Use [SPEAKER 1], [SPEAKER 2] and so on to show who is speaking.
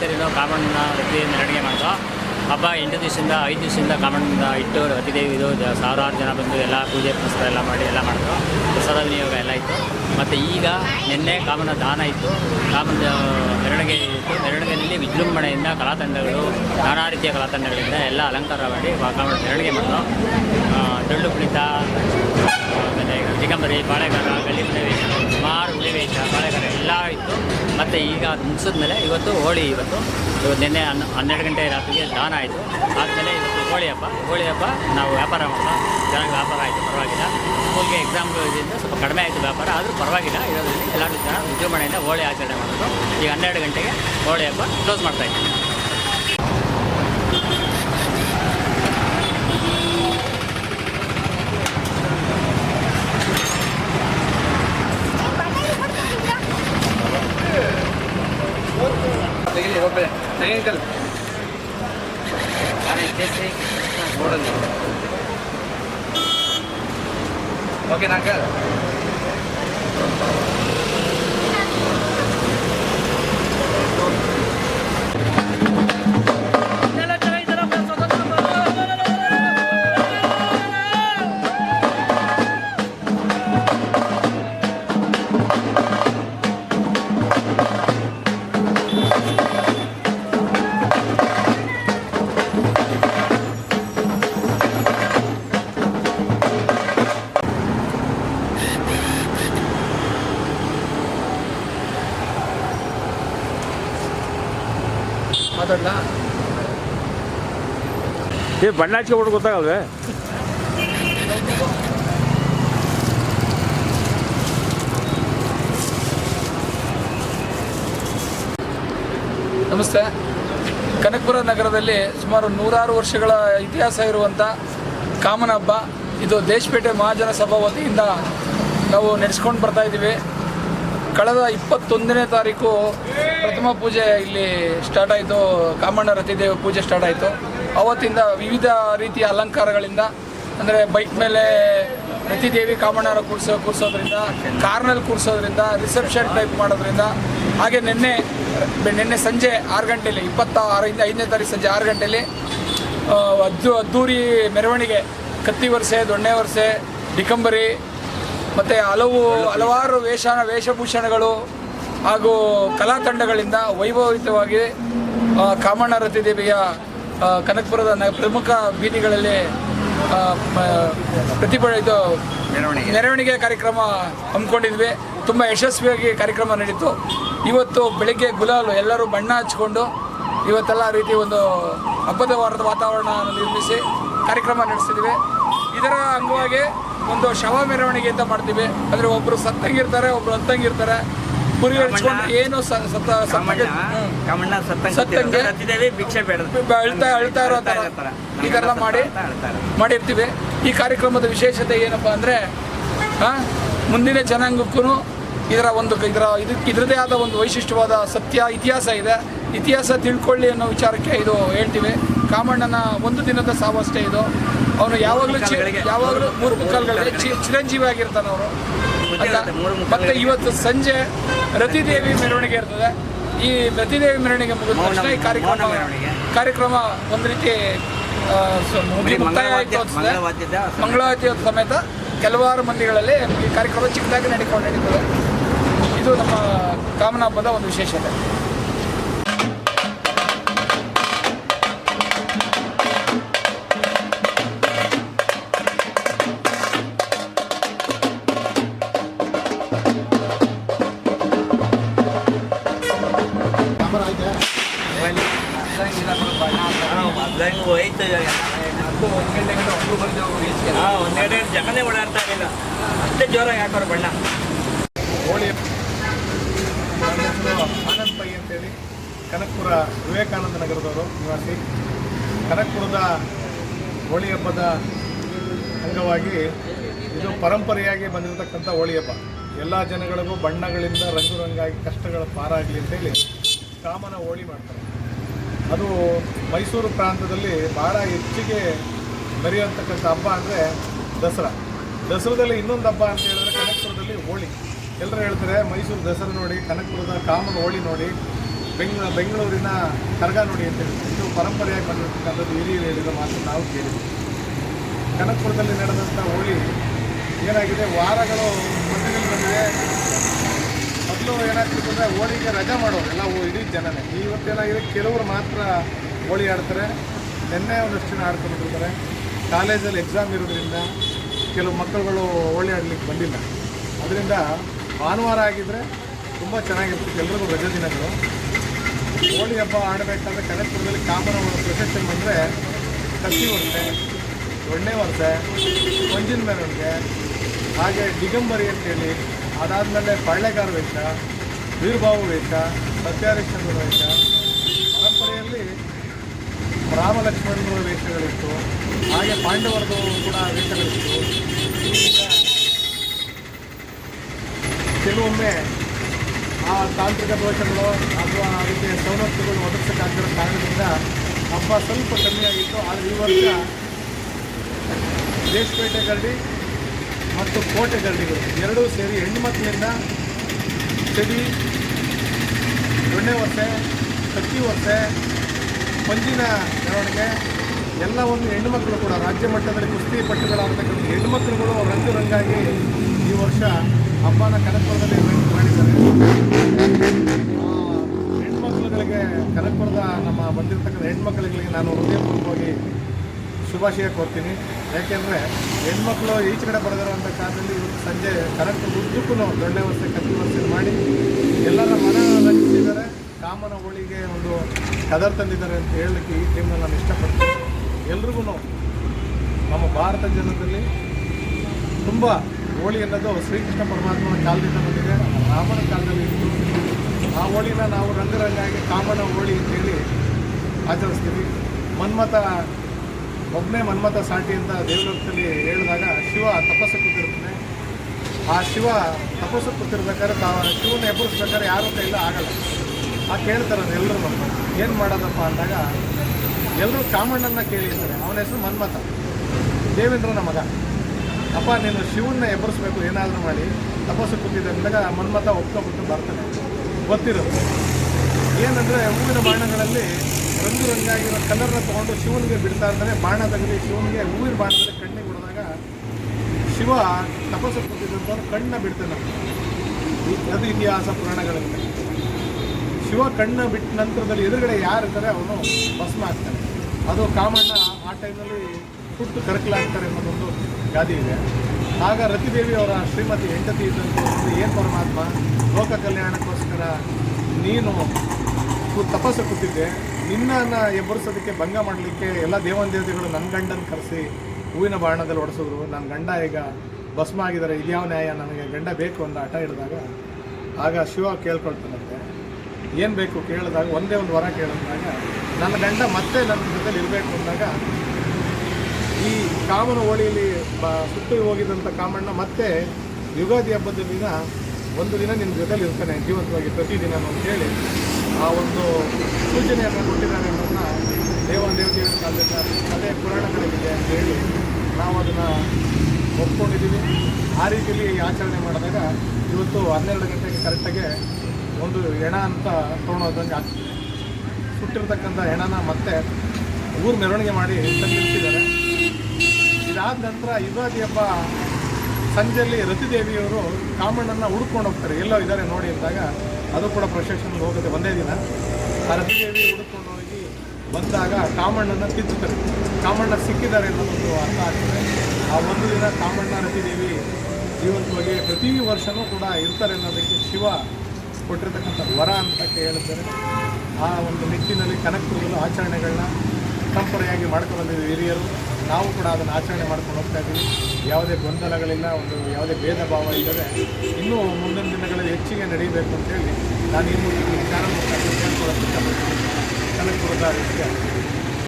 [SPEAKER 1] ಸೇರಿನೂ ಕಾಮಣ್ಣ ರತಿ ಮೆರವಣಿಗೆ ಮಾಡಿದ್ರು ಹಬ್ಬ ಎಂಟು ದಿವಸದಿಂದ ಐದು ದಿವಸದಿಂದ ಕಾಮಣ್ಣ ಇಟ್ಟು ರತಿದೇವಿ ಇದು ಸಾವಿರಾರು ಜನ ಬಂದು ಎಲ್ಲ ಪೂಜೆ ಪುನಸ್ಕಾರ ಎಲ್ಲ ಮಾಡಿ ಎಲ್ಲ ಮಾಡಿದ್ರು. ಪ್ರಸಾದ ವಿನಿಯೋಗ ಎಲ್ಲ ಇತ್ತು. ಮತ್ತು ಈಗ ನಿನ್ನೆ ಕಾಮನ ದಾನ ಇತ್ತು. ಕಾಮನ ಮೆರವಣಿಗೆ ಇತ್ತು. ಮೆರವಣಿಗೆಯಲ್ಲಿ ವಿಜೃಂಭಣೆಯಿಂದ ಕಲಾತಂಡಗಳು, ನಾನಾ ರೀತಿಯ ಕಲಾತಂಡಗಳಿಂದ ಎಲ್ಲ ಅಲಂಕಾರ ಮಾಡಿ ಕಾಮಣ್ಣ ಕಾಮನ ಮೆರವಣಿಗೆ ಮಾಡಿದ್ರು ಡೊಳ್ಳು ಕುಣಿತ ಆಮೇಲೆ ದಿಗಂಬರಿ ಬಾಳೆಗಾರ ಗಲ್ಲಿ ವೇಷ ಸುಮಾರು ಹುಳಿ ವೇಷ ಬಾಳೆಗಾರ ಎಲ್ಲ ಇತ್ತು. ಮತ್ತು ಈಗ ಅದು ಮುಗಿಸಿದ್ಮೇಲೆ ಇವತ್ತು ಹೋಳಿ ಇವತ್ತು. ಇವತ್ತು ನಿನ್ನೆ ಹನ್ನ ಹನ್ನೆರಡು ಗಂಟೆ ರಾತ್ರಿಗೆ ದಾನ ಆಯಿತು. ಆದಮೇಲೆ ಇವತ್ತು ಹೋಳಿ ಹಬ್ಬ. ಹೋಳಿ ಹಬ್ಬ ನಾವು ವ್ಯಾಪಾರ ಮಾಡೋಣ. ಚೆನ್ನಾಗಿ ವ್ಯಾಪಾರ ಆಯಿತು, ಪರವಾಗಿಲ್ಲ. ಸ್ಕೂಲ್ಗೆ ಎಕ್ಸಾಮ್ಗಳು ಇದರಿಂದ ಸ್ವಲ್ಪ ಕಡಿಮೆ ಆಯಿತು ವ್ಯಾಪಾರ, ಆದರೂ ಪರವಾಗಿಲ್ಲ. ಇರೋದ್ರಲ್ಲಿ ಎಲ್ಲರೂ ಜನ ವಿಜೃಂಭಣೆಯಿಂದ ಹೋಳಿ ಆಚರಣೆ ಮಾಡೋದು. ಈಗ ಹನ್ನೆರಡು ಗಂಟೆಗೆ ಹೋಳಿ ಹಬ್ಬ ಕ್ಲೋಸ್ ಮಾಡ್ತಾ
[SPEAKER 2] అంకల్ చూడండి. ఓకేనా అంకల్?
[SPEAKER 3] ಏ, ಬಣ್ಣ ಹಚ್ಕೊಬಿಟ್ಟು ಗೊತ್ತಾಗಲ್ವೇ?
[SPEAKER 2] ನಮಸ್ತೆ. ಕನಕಪುರ ನಗರದಲ್ಲಿ ಸುಮಾರು ನೂರಾರು ವರ್ಷಗಳ ಇತಿಹಾಸ ಇರುವಂಥ ಕಾಮನ ಹಬ್ಬ. ಇದು ದೇಶಪೇಟೆ ಮಹಾಜನ ಸಭಾ ವತಿಯಿಂದ ನಾವು ನಡೆಸ್ಕೊಂಡು ಬರ್ತಾ ಇದ್ದೀವಿ. ಕಳೆದ ಇಪ್ಪತ್ತೊಂದನೇ ತಾರೀಕು ಪ್ರಥಮ ಪೂಜೆ ಇಲ್ಲಿ ಸ್ಟಾರ್ಟ್ ಆಯಿತು. ಕಾಮಣ್ಣ ರತಿದೇವ ಪೂಜೆ ಸ್ಟಾರ್ಟ್ ಆಯಿತು. ಅವತ್ತಿಂದ ವಿವಿಧ ರೀತಿಯ ಅಲಂಕಾರಗಳಿಂದ, ಅಂದರೆ ಬೈಕ್ ಮೇಲೆ ಪ್ರತಿದೇವಿ ಕಾಮಣ್ಣರ ಕೂರಿಸೋ ಕೂರಿಸೋದ್ರಿಂದ ಕಾರ್ನಲ್ಲಿ ಕೂರಿಸೋದ್ರಿಂದ ರಿಸೆಪ್ಷನ್ ಟೈಪ್ ಮಾಡೋದ್ರಿಂದ, ಹಾಗೆ ನಿನ್ನೆ ನಿನ್ನೆ ಸಂಜೆ ಆರು ಗಂಟೆಯಲ್ಲಿ ಇಪ್ಪತ್ತ ಆರರಿಂದ ಐದನೇ ತಾರೀಕು ಸಂಜೆ ಆರು ಗಂಟೆಯಲ್ಲಿ ಅದ್ದು ಅದ್ದೂರಿ ಮೆರವಣಿಗೆ, ಕತ್ತಿ ವರ್ಷೆ, ದೊಣ್ಣೆ ವರ್ಷೆ, ಡಿಕಂಬರಿ, ಮತ್ತು ಹಲವು ಹಲವಾರು ವೇಷ ವೇಷಭೂಷಣಗಳು ಹಾಗೂ ಕಲಾ ತಂಡಗಳಿಂದ ವೈಭವಿತವಾಗಿ ಕಾಮಣ್ಣ ದೇವಿಯ ಕನಕಪುರದ ನ ಪ್ರಮುಖ ಬೀದಿಗಳಲ್ಲಿ ಇದು
[SPEAKER 1] ಮೆರವಣಿಗೆ.
[SPEAKER 2] ಮೆರವಣಿಗೆ ಕಾರ್ಯಕ್ರಮ ಹಮ್ಮಿಕೊಂಡಿದ್ವಿ. ತುಂಬ ಯಶಸ್ವಿಯಾಗಿ ಕಾರ್ಯಕ್ರಮ ನಡೀತು. ಇವತ್ತು ಬೆಳಿಗ್ಗೆ ಗುಲಾಲು ಎಲ್ಲರೂ ಬಣ್ಣ ಹಚ್ಕೊಂಡು ಇವತ್ತೆಲ್ಲ ರೀತಿ ಒಂದು ಹಬ್ಬದ ವಾರದ ವಾತಾವರಣ ನಿರ್ಮಿಸಿ ಕಾರ್ಯಕ್ರಮ ನಡೆಸಿದ್ವಿ. ಇದರ ಅಂಗವಾಗಿ ಒಂದು ಶವ ಮೆರವಣಿಗೆ ಅಂತ ಮಾಡ್ತೀವಿ. ಅಂದರೆ ಒಬ್ಬರು ಸತ್ತಂಗಿರ್ತಾರೆ ಒಬ್ಬರು ಹತ್ತಂಗಿರ್ತಾರೆ ಕುರಿ ಏನು ಸ- ಸತ್ತ ಸತ್ತಂಗೆ ಹ್ಮ್.
[SPEAKER 4] ಕಾಮಣ್ಣ ಸತ್ತಂಗೆ
[SPEAKER 2] ಸತ್ತಂಗೆ
[SPEAKER 4] ಸತ್ತಿದ್ದೇವೆ ಭಿಕ್ಷೆ ಬೇಡ.
[SPEAKER 2] ಅಳ್ತಾ ಅಳ್ತಾ ಇರೋ ಥರ. ಈ ಥರ ಎಲ್ಲ ಮಾಡಿ ಮಾಡಿರ್ತೀವಿ. ಈ ಕಾರ್ಯಕ್ರಮದ ವಿಶೇಷತೆ ಏನಪ್ಪ ಅಂದರೆ ಮುಂದಿನ ಜನಾಂಗಕ್ಕೂ ಇದರ ಒಂದು ಇದರ ಇದಕ್ಕೆ ಇದರದೇ ಆದ ಒಂದು ವೈಶಿಷ್ಟ್ಯವಾದ ಸತ್ಯ ಇತಿಹಾಸ ಇದೆ. ಇತಿಹಾಸ ತಿಳ್ಕೊಳ್ಳಿ ಅನ್ನೋ ವಿಚಾರಕ್ಕೆ ಇದು ಹೇಳ್ತೀವಿ. ಕಾಮಣ್ಣನ ಒಂದು ದಿನದ ಸಾವಷ್ಟೇ ಇದು. ಅವನು ಯಾವಾಗಲೂ ಯಾವಾಗಲೂ ಮೂರು ಮುಕ್ಕಾಲ್ಗಳಿಗೆ ಚಿರಂಜೀವಿ ಆಗಿರ್ತಾನೆ ಅವರು ಮತ್ತೆ ಇವತ್ತು ಸಂಜೆ ರತಿದೇವಿ ಮೆರವಣಿಗೆ ಇರ್ತದೆ. ಈ ರತಿದೇವಿ ಮೆರವಣಿಗೆ ಮುಗಿದ ತಕ್ಷಣ ಈ ಕಾರ್ಯಕ್ರಮ ಕಾರ್ಯಕ್ರಮ ಒಂದು ರೀತಿ ಮುಕ್ತಾಯ ಆಯ್ತು ಮಂಗಳವಾದ್ಯ ಸಮೇತ ಕೆಲವಾರು ಮಂದಿಗಳಲ್ಲಿ ಈ ಕಾರ್ಯಕ್ರಮ ಚಿಕ್ಕದಾಗಿ ನಡೆಕೊಂಡು ನಡೀತದೆ. ಇದು ನಮ್ಮ ಕಾಮನ ಹಬ್ಬದ ಒಂದು ವಿಶೇಷತೆ.
[SPEAKER 4] ಮೊದ್ಲಂಗೆ ಹೋಯ್ತು ಇವಾಗ. ಹಾ, ಒಂದೆರಡು ಜನನೇ ಓಡಾಡ್ತಾ ಇರಲಿಲ್ಲ ಅಷ್ಟೇ ಜೋರಾಗಿ ಹಾಕೋರು ಬಣ್ಣ
[SPEAKER 5] ಹೋಳಿ ಆನಂದ್ ಪೈ ಅಂತೇಳಿ ಕನಕಪುರ ವಿವೇಕಾನಂದ ನಗರದವರು ನಿವಾಸಿ ಕನಕಪುರದ ಹೋಳಿ ಹಬ್ಬದ ಅಂಗವಾಗಿ ಇದು ಪರಂಪರೆಯಾಗಿ ಬಂದಿರತಕ್ಕಂಥ ಹೋಳಿ ಹಬ್ಬ ಎಲ್ಲ ಜನಗಳಿಗೂ ಬಣ್ಣಗಳಿಂದ ರಂಗು ರಂಗಾಗಿ ಕಷ್ಟಗಳ ಪಾರಾಗಲಿ ಅಂತೇಳಿ ಕಾಮನ ಹೋಳಿ ಮಾಡ್ತಾರೆ ಅದು ಮೈಸೂರು ಪ್ರಾಂತದಲ್ಲಿ ಭಾಳ ಹೆಚ್ಚಿಗೆ ಮೆರೆಯುವಂತಕ್ಕಂಥ ಹಬ್ಬ ಅಂದರೆ ದಸರಾ. ದಸರಾದಲ್ಲಿ ಇನ್ನೊಂದು ಹಬ್ಬ ಅಂತ ಹೇಳಿದ್ರೆ ಕನಕಪುರದಲ್ಲಿ ಹೋಳಿ. ಎಲ್ಲರೂ ಹೇಳ್ತಾರೆ, ಮೈಸೂರು ದಸರಾ ನೋಡಿ, ಕನಕಪುರದ ಕಾಮನ ಹೋಳಿ ನೋಡಿ ಬೆಂಗಳೂರು ಬೆಂಗಳೂರಿನ ಕರ್ಗ ನೋಡಿ ಅಂತ ಹೇಳಿ ಇದು ಪರಂಪರೆಯಾಗಿ ಬಂದಿರತಕ್ಕಂಥದ್ದು ಹಿರಿಯರು ಹೇಳಿದ ಮಾತು ನಾವು ಕೇಳಿದ್ವಿ. ಕನಕಪುರದಲ್ಲಿ ನಡೆದಂಥ ಹೋಳಿ ಏನಾಗಿದೆ? ವಾರಗಳು ಬಂದಿದೆ ಮೊದಲು ಏನಾಗ್ತಿತ್ತು ಅಂದರೆ ಹೋಳಿಗೆ ರಜೆ ಮಾಡೋರು ಎಲ್ಲ ಇಡೀ ಜನನೇ. ಇವತ್ತೇನಾಗಿದೆ ಕೆಲವರು ಮಾತ್ರ ಹೋಳಿ ಆಡ್ತಾರೆ. ನಿನ್ನೆ ಒಂದಷ್ಟು ಜನ ಆಡ್ಕೊಂಡಿರ್ತಾರೆ ಕಾಲೇಜಲ್ಲಿ ಎಕ್ಸಾಮ್ ಇರೋದ್ರಿಂದ ಕೆಲವು ಮಕ್ಕಳುಗಳು ಹೋಳಿ ಆಡಲಿಕ್ಕೆ ಬಂದಿಲ್ಲ. ಅದರಿಂದ ಭಾನುವಾರ ಆಗಿದ್ದರೆ ತುಂಬ ಚೆನ್ನಾಗಿರ್ತಿತ್ತು ಎಲ್ರಿಗೂ ರಜೆ ದಿನಗಳು. ಹೋಳಿ ಹಬ್ಬ ಆಡಬೇಕಾದ್ರೆ ಕನಕಪುರದಲ್ಲಿ ಕಾಮನ ಪ್ರೊಸೆಷನ್ ಬಂದರೆ ಕತ್ತಿ ವರ್ಷೆ ಒಣ್ಣೆ ವರ್ಷೆ ಮಂಜಿನ ಮೆರವಣಿಗೆ ಹಾಗೆ ಡಿಗಂಬರಿ ಅಂತೇಳಿ ಅದಾದಮೇಲೆ ಪಳ್ಳೆಗಾರ ವೇಷ ವೀರಭಾವು ವೇಷ ಸತ್ಯಹರಿಶ್ಚಂದ್ರ ವೇಷ, ಪರಂಪರೆಯಲ್ಲಿ ರಾಮ ಲಕ್ಷ್ಮಣರ ವೇಷಗಳಿತ್ತು, ಹಾಗೆ ಪಾಂಡವರದು ಕೂಡ ವೇಷಗಳಿತ್ತು. ಕೆಲವೊಮ್ಮೆ ಆ ತಾಂತ್ರಿಕ ದೋಷಗಳು ಅಥವಾ ಅದಕ್ಕೆ ಸವಲತ್ತುಗಳು ಒದಗಿಸಕ್ಕಾಗಿರೋ ಕಾರಣದಿಂದ ಹಬ್ಬ ಸ್ವಲ್ಪ ಕಮ್ಮಿಯಾಗಿತ್ತು ಆದರೆ ಈ ವರ್ಷ ದೇಶಪೇಟೆಗಳಲ್ಲಿ ಮತ್ತು ಕೋಟೆ ಗರಡಿಗಳು ಎರಡೂ ಸೇರಿ ಹೆಣ್ಣುಮಕ್ಕಳಿಂದ ಚಡಿ ದೊಣ್ಣೆ ವರ್ಷೆ ಕಟ್ಟಿ ವರ್ಷೆ ಪಂಜಿನ ಮೆರವಣಿಗೆ ಎಲ್ಲವನ್ನು ಹೆಣ್ಣುಮಕ್ಕಳು ಕೂಡ ರಾಜ್ಯ ಮಟ್ಟದಲ್ಲಿ ಕುಸ್ತಿ ಪಟ್ಟುಗಳಾಗತಕ್ಕಂಥ ಹೆಣ್ಣುಮಕ್ಕಳುಗಳು ರಂಗು ರಂಗಾಗಿ ಈ ವರ್ಷ ಹಬ್ಬನ ಕನಕಪುರದಲ್ಲಿ ರಂಗು ಮಾಡಿದ್ದಾರೆ. ಹೆಣ್ಣು ಹೆಣ್ಮಕ್ಳುಗಳಿಗೆ ಕನಕಪುರದ ನಮ್ಮ ಬಂದಿರತಕ್ಕಂಥ ಹೆಣ್ಮಕ್ಳುಗಳಿಗೆ ನಾನು ಹೃದಯಪೂರ್ವಕವಾಗಿ ಶುಭಾಶಯ ಕೋರ್ತೀನಿ. ಯಾಕೆಂದರೆ ಹೆಣ್ಮಕ್ಳು ಈಚೆ ಕಡೆ ಬರೆದಿರುವಂಥ ಕಾಲದಲ್ಲಿ ಇವತ್ತು ಸಂಜೆ ಕರೆಕ್ಟ್ ಉದ್ದಕ್ಕೂ ದೊಡ್ಡ ವರ್ಷ ಕತ್ತಿ ವರ್ಷ ಮಾಡಿ ಎಲ್ಲರ ಮನ ರಚಿಸಿದ್ದಾರೆ. ಕಾಮನ ಹೋಳಿಗೆ ಒಂದು ಕದರ್ ತಂದಿದ್ದಾರೆ ಅಂತ ಹೇಳಲಿಕ್ಕೆ ಈ ಟೀಮ್ನ ನಾನು ಇಷ್ಟಪಡ್ತೀನಿ. ಎಲ್ರಿಗೂ ನಮ್ಮ ಭಾರತ ಜನದಲ್ಲಿ ತುಂಬ ಹೋಳಿ ಅನ್ನೋದು ಶ್ರೀಕೃಷ್ಣ ಪರಮಾತ್ಮನ ಕಾಲದಿಂದ ಬಂದಿದೆ. ರಾಮನ ಕಾಲದಲ್ಲಿ ಇತ್ತು. ಆ ಹೋಳಿನ ನಾವು ರಂಗರಂಗಾಗಿ ಕಾಮನ ಹೋಳಿ ಅಂತೇಳಿ ಆಚರಿಸ್ತೀವಿ. ಮನ್ಮಥ ಒಬ್ಬನೇ ಮನ್ಮಥ ಸಾಟಿ ಅಂತ ದೇವಲೋಕದಲ್ಲಿ ಹೇಳಿದಾಗ ಶಿವ ತಪಸ್ಸು ಕೂತಿರ್ತಾನೆ ಆ ಶಿವ ತಪಸ್ಸು ಕೂತಿರ್ಬೇಕಾದ್ರೆ ತಾವು ಶಿವನ ಎಬ್ಬರಿಸ್ಬೇಕಾದ್ರೆ ಅಂತ ಇಲ್ಲೂ ಆಗಲ್ಲ. ಆ ಕೇಳ್ತಾರೆ ಎಲ್ಲರೂ ಏನು ಮಾಡೋದಪ್ಪ ಅಂದಾಗ ಎಲ್ಲರೂ ಕಾಮಣ್ಣನ ಕೇಳಿರ್ತಾರೆ ಅವನ ಹೆಸರು ಮನ್ಮಥ. ದೇವೇಂದ್ರನ ಮಗ. ಅಪ್ಪ, ನೀನು ಶಿವನ್ನ ಎಬ್ಬರಿಸ್ಬೇಕು ಏನಾದರೂ ಮಾಡಿ. ತಪಸ್ಸು ಕೂತಿದ್ದೆ ಅಂದಾಗ ಮನ್ಮಥ ಒಪ್ಕೊಬಿಟ್ಟು ಬರ್ತಾನೆ. ಗೊತ್ತಿರುತ್ತೆ. ಏನಂದರೆ ಹೂವಿನ ಬಾಣಗಳಲ್ಲಿ ರಂಗು ರಂಗಾಗಿರೋ ಕಲರ್ನ ತೊಗೊಂಡು ಶಿವನಿಗೆ ಬಿಡ್ತಾ ಇರ್ತಾನೆ ಬಾಣ ತಗದಿ ಶಿವನಿಗೆ ಹೂವಿನ ಬಾಣದಲ್ಲಿ ಕಣ್ಣಿಗೆ ಬಿಡಿದಾಗ ಶಿವ ತಪಸ್ಸು ಕೂತಿದ್ದಂಥವ್ರು ಕಣ್ಣ ಬಿಡ್ತಾನೆ ಅದು ಇತಿಹಾಸ ಪುರಾಣಗಳಲ್ಲಿ. ಶಿವ ಕಣ್ಣ ಬಿಟ್ಟ ನಂತರದಲ್ಲಿ ಎದುರುಗಡೆ ಯಾರು ಇರ್ತಾರೆ ಅವನು ಭಸ್ಮ ಆಗ್ತಾನೆ. ಅದು ಕಾಮಣ್ಣ ಆ ಟೈಮಲ್ಲಿ ಹುಟ್ಟು ಕರಕಲಾಗ್ತಾರೆ ಅನ್ನೋದೊಂದು ಗಾದೆ ಇದೆ. ಆಗ ರತಿದೇವಿ ಅವರ ಶ್ರೀಮತಿ ಹೆಂಡತಿ ಇದ್ದಂಥ ಏನು ಪರಮಾತ್ಮ, ಲೋಕ ಕಲ್ಯಾಣಕ್ಕೋಸ್ಕರ ನೀನು ತಪಸ್ಸು ಕೂತಿದ್ದೆ ನಿನ್ನನ್ನು ಎಬ್ಬರಿಸೋದಕ್ಕೆ ಭಂಗ ಮಾಡಲಿಕ್ಕೆ ಎಲ್ಲ ದೇವನ ದೇವತೆಗಳು ನನ್ನ ಗಂಡನ ಕರೆಸಿ ಹೂವಿನ ಬಾಣದಲ್ಲಿ ಹೊಡೆಸಿದ್ರು ನನ್ನ ಗಂಡ ಈಗ ಭಸ್ಮ ಆಗಿದ್ದಾರೆ, ಇದ್ಯಾವ ನ್ಯಾಯ? ನನಗೆ ಗಂಡ ಬೇಕು ಅಂತ ಹಠ ಹಿಡಿದಾಗ ಆಗ ಶಿವ ಕೇಳ್ಕೊಳ್ತಾನಂತೆ. ಏನು ಬೇಕು ಕೇಳಿದಾಗ, ಒಂದೇ ಒಂದು ವರ ಕೇಳಿದಾಗ, ನನ್ನ ಗಂಡ ಮತ್ತೆ ನನ್ನ ಜೊತೆಲಿ ಇರಬೇಕು ಅಂದಾಗ ಈ ಕಾಮನ ಹೋಳಿಯಲ್ಲಿ ಬ ಸುಟ್ಟು ಹೋಗಿದ್ದಂಥ ಕಾಮಣ್ಣ ಮತ್ತೆ ಯುಗಾದಿ ಹಬ್ಬದ ದಿನ ಒಂದು ದಿನ ನಿನ್ನ ಜೊತೆಲಿ ಇರ್ತಾನೆ, ಜೀವಂತವಾಗಿ ಪ್ರತಿದಿನ ಅಂತೇಳಿ ಆ ಒಂದು ಸೂಚನೆಯನ್ನು ಕೊಟ್ಟಿದ್ದಾರೆ ಅನ್ನೋದನ್ನ ದೇವ ದೇವತೆಯ ಕಾಲದಿಂದ ಅದೇ ಪುರಾಣಗಳಿದೆ ಅಂತ ಹೇಳಿ ನಾವು ಅದನ್ನು ಒಪ್ಕೊಂಡಿದ್ದೀವಿ. ಆ ರೀತಿಯಲ್ಲಿ ಆಚರಣೆ ಮಾಡಿದಾಗ ಇವತ್ತು ಹನ್ನೆರಡು ಗಂಟೆಗೆ ಕರೆಕ್ಟಾಗಿ ಒಂದು ಹೆಣ ಅಂತ ತೊಗೊಂಡೋದಂಗೆ ಆಗ್ತದೆ. ಸುಟ್ಟಿರ್ತಕ್ಕಂಥ ಹೆಣನ ಮತ್ತೆ ಊರು ಮೆರವಣಿಗೆ ಮಾಡಿ ತಂದಿರ್ತಿದ್ದಾರೆ ಇದಾದ ನಂತರ ಯುಗಾದಿ ಹಬ್ಬ ಸಂಜೆಯಲ್ಲಿ ರತಿದೇವಿಯವರು ಕಾಮಣ್ಣನ ಹುಡ್ಕೊಂಡು ಹೋಗ್ತಾರೆ. ಎಲ್ಲೋ ಇದ್ದಾರೆ ನೋಡಿ ಅಂದಾಗ ಅದು ಕೂಡ ಪ್ರೊಸೆಷನ್ಗೆ ಹೋಗುತ್ತೆ ಒಂದೇ ದಿನ. ಆ ರತಿದೇವಿ ಹುಡುಕೊಂಡು ಹೋಗಿ ಬಂದಾಗ ಕಾಮಣ್ಣನ ತಿಂತಾರೆ ಕಾಮಣ್ಣ ಸಿಕ್ಕಿದ್ದಾರೆ ಅನ್ನೋದೊಂದು ಅರ್ಥ ಆಗ್ತದೆ. ಆ ಒಂದು ದಿನ ಕಾಮಣ್ಣ ದೇವಿ ಜೀವಂತವಾಗಿ ಪ್ರತಿ ವರ್ಷವೂ ಕೂಡ ಇರ್ತಾರೆ ಅನ್ನೋದಕ್ಕೆ ಶಿವ ಕೊಟ್ಟಿರ್ತಕ್ಕಂಥ ವರ ಅಂತ ಹೇಳಿದ್ದಾರೆ. ಆ ಒಂದು ನಿಟ್ಟಿನಲ್ಲಿ ಕನಕಪುರದಲ್ಲೂ ಆಚರಣೆಗಳನ್ನ ಪರಂಪರೆಯಾಗಿ ಮಾಡ್ಕೊಂಡು ಬಂದಿದ್ದೀವಿ ಹಿರಿಯರು. ನಾವು ಕೂಡ ಅದನ್ನು ಆಚರಣೆ ಮಾಡ್ಕೊಂಡು ಹೋಗ್ತಾ ಇದ್ದೀವಿ. ಯಾವುದೇ ಗೊಂದಲಗಳಿಲ್ಲ, ಒಂದು ಯಾವುದೇ ಭೇದ ಭಾವ ಇಲ್ಲದೆ ಇನ್ನೂ ಮುಂದಿನ ದಿನಗಳಲ್ಲಿ ಹೆಚ್ಚಿಗೆ ನಡೀಬೇಕು ಅಂತೇಳಿ ನಾನು ಈ ಮೂಲಕ ಚಾನಲ್ ಮುಖಾಂತರ ಕೇಳ್ಕೊಳ್ಳೋದಕ್ಕೆ ಕನಕಪುರದ ವಿಷಯ